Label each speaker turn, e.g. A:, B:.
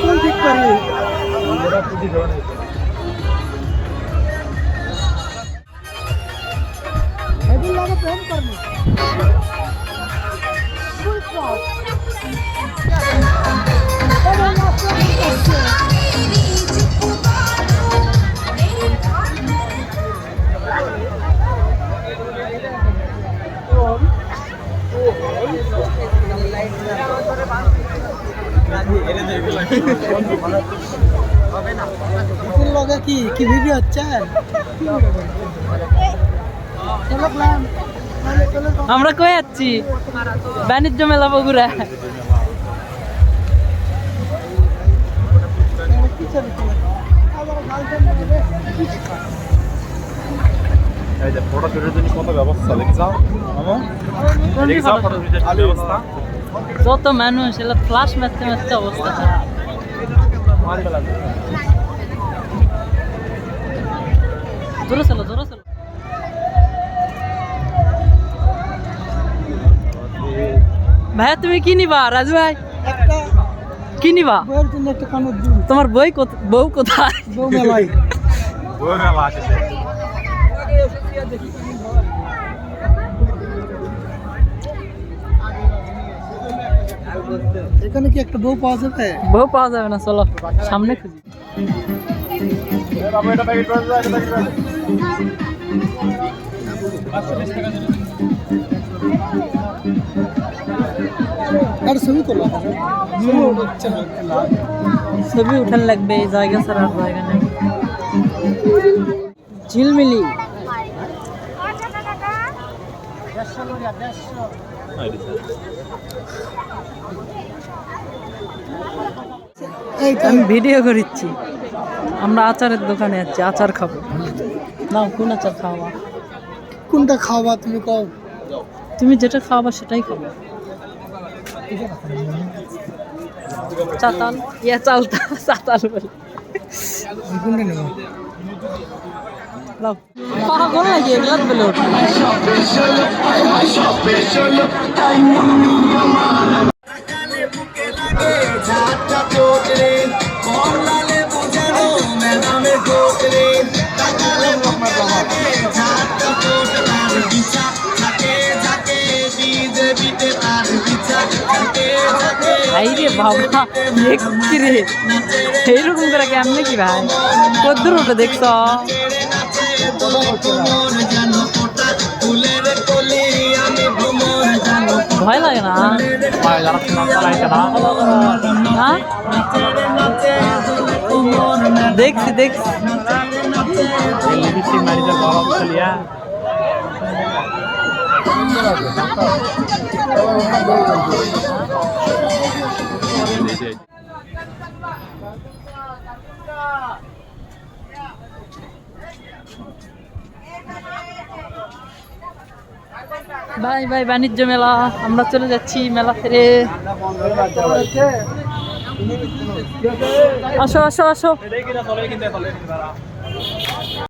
A: কোন ঠিক করি প্রেম করব লগে কি কি ভিডিও হচ্ছে?
B: আমরা কই যাচ্ছি বাণিজ্য মেলা বগুড়া।
C: এই যে ফটো শুটের জন্য কত ব্যবস্থা? দেখি যাও। ফটো শুটের ব্যবস্থা।
B: যত মানুষ এলা ফ্লাশ মারতে মারতে অবস্থা খারাপ। জোরে চলো জোরে চলো। ভাইয়া তুমি কি নিবা? রাজু ভাই কি নিবা? তোমার বই বউ কোথায়?
A: বউ মেলাই
C: ওই মেলা আছে
A: এখানে কি একটা বউ পাওয়া যাবে
B: বউ পাওয়া যাবে না চলো সামনে খুঁজি
C: বাবু এটা প্যাকেট করে দাও এটা প্যাকেট করে দাও
A: আর ছবি তোলা ছবি উঠছে না
B: ছবি উঠান লাগবে এই জায়গা ছাড়া আর জায়গা নেই ঝিলমিলি
A: এই তো
B: আমি ভিডিও করিচ্ছি আমরা আচারের দোকানে যাচ্ছি আচার খাব নাও কোন আচার খাওয়া
A: কোনটা খাওয়া তুমি কও
B: তুমি যেটা খাওয়াবা সেটাই খাব চাতাল ইয়া চালতা চাতাল বলে
A: কোনটা নেব
B: লাও পাগল লাগে এগুলা বলে ওঠে হাইরে বাবা দেখছি রে এইরকম করে কেমনে কি ভাই কদ্দুর ওটা দেখছ ভয় লাগে না? দেখছি দেখছি
C: লিপস্টিক মারি ভাই
B: বাই বাণিজ্য মেলা। আমরা চলে যাচ্ছি মেলা ফেরে আসো আসো আসো।